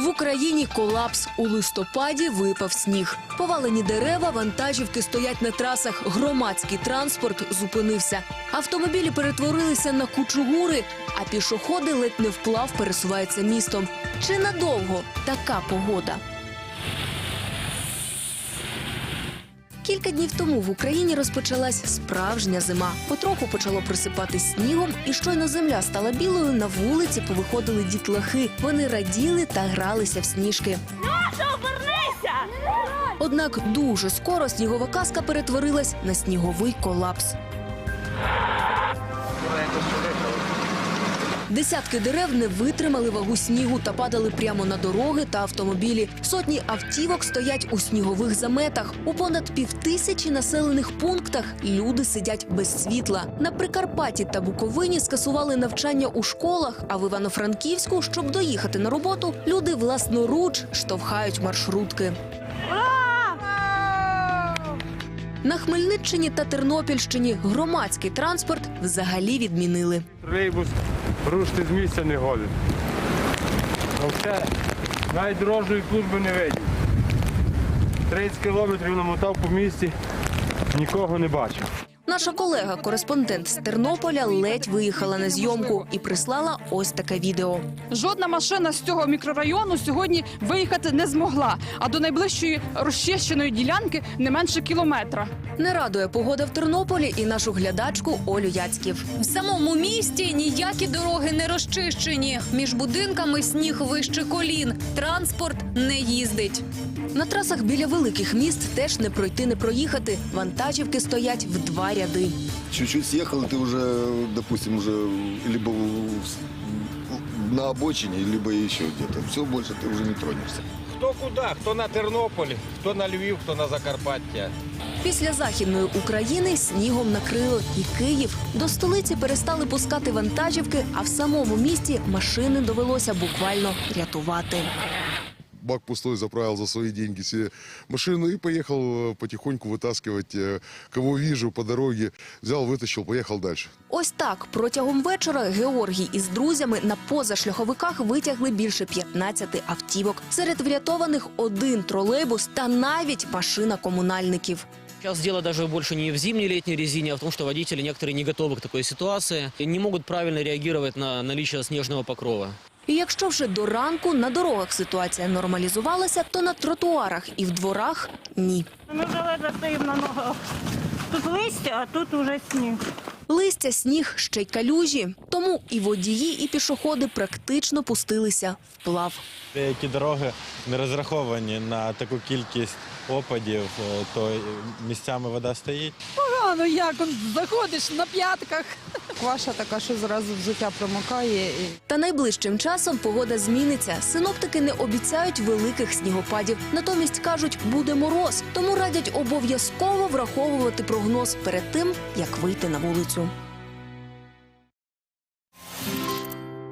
В Україні колапс у листопаді випав сніг. Повалені дерева, вантажівки стоять на трасах. Громадський транспорт зупинився. Автомобілі перетворилися на кучугури, а пішоходи ледь не вплав пересуваються містом. Чи надовго така погода? Кілька днів тому в Україні розпочалась справжня зима. Потроху почало присипати снігом, і щойно земля стала білою. На вулиці повиходили дітлахи. Вони раділи та гралися в сніжки. Однак дуже скоро снігова казка перетворилась на сніговий колапс. Десятки дерев не витримали вагу снігу та падали прямо на дороги та автомобілі. Сотні автівок стоять у снігових заметах. У понад півтисячі населених пунктах люди сидять без світла. На Прикарпатті та Буковині скасували навчання у школах. А в Івано-Франківську, щоб доїхати на роботу, люди власноруч штовхають маршрутки. На Хмельниччині та Тернопільщині громадський транспорт взагалі відмінили. Тролейбус рушити з місця не годен. Все, навіть дорожньої служби не видів. 30 кілометрів намотав по місті, нікого не бачив. Наша колега, кореспондент з Тернополя, ледь виїхала на зйомку і прислала ось таке відео. Жодна машина з цього мікрорайону сьогодні виїхати не змогла, а до найближчої розчищеної ділянки не менше кілометра. Не радує погода в Тернополі і нашу глядачку Олю Яцьків. В самому місті ніякі дороги не розчищені. Між будинками сніг вище колін. Транспорт не їздить. На трасах біля великих міст теж не пройти, не проїхати. Вантажівки стоять в два ряди Чуть-чуть съехал, и ты уже, допустим, уже либо в- на обочине, либо еще где-то. Все, больше ты уже не тронешься. Хто куди? Хто на Тернополі, хто на Львів, хто на Закарпаття. Після західної України снігом накрило і Київ. До столиці перестали пускати вантажівки, а в самому місті машини довелося буквально рятувати. Бак пустой заправил за свои деньги себе машину и поехал э, потихоньку вытаскивать, э, кого вижу по дороге. Взял, вытащил, поехал дальше. Ось так протягом вечора Георгій із друзями на позашляховиках витягли більше 15 автівок. Серед врятованих один тролейбус та навіть машина комунальників. Сейчас дело даже больше не в зимней летней резине, а в том, что водители некоторые не готовы к такой ситуации и не могут правильно реагировать на наличие снежного покрова. І якщо вже до ранку на дорогах ситуація нормалізувалася, то на тротуарах і в дворах ні. Ми вже ледве стоїмо на ногах. Тут листя, а тут уже сніг. Листя, сніг, ще й калюжі. Тому і водії, і пішоходи практично пустилися вплав. Деякі дороги не розраховані на таку кількість опадів, е, то місцями вода стоїть. А ну як заходиш на п'ятках. Кваша така, що зразу взуття промокає. Та найближчим часом погода зміниться. Синоптики не обіцяють великих снігопадів. Натомість кажуть, буде мороз. Тому радять обов'язково враховувати прогноз перед тим, як вийти на вулицю.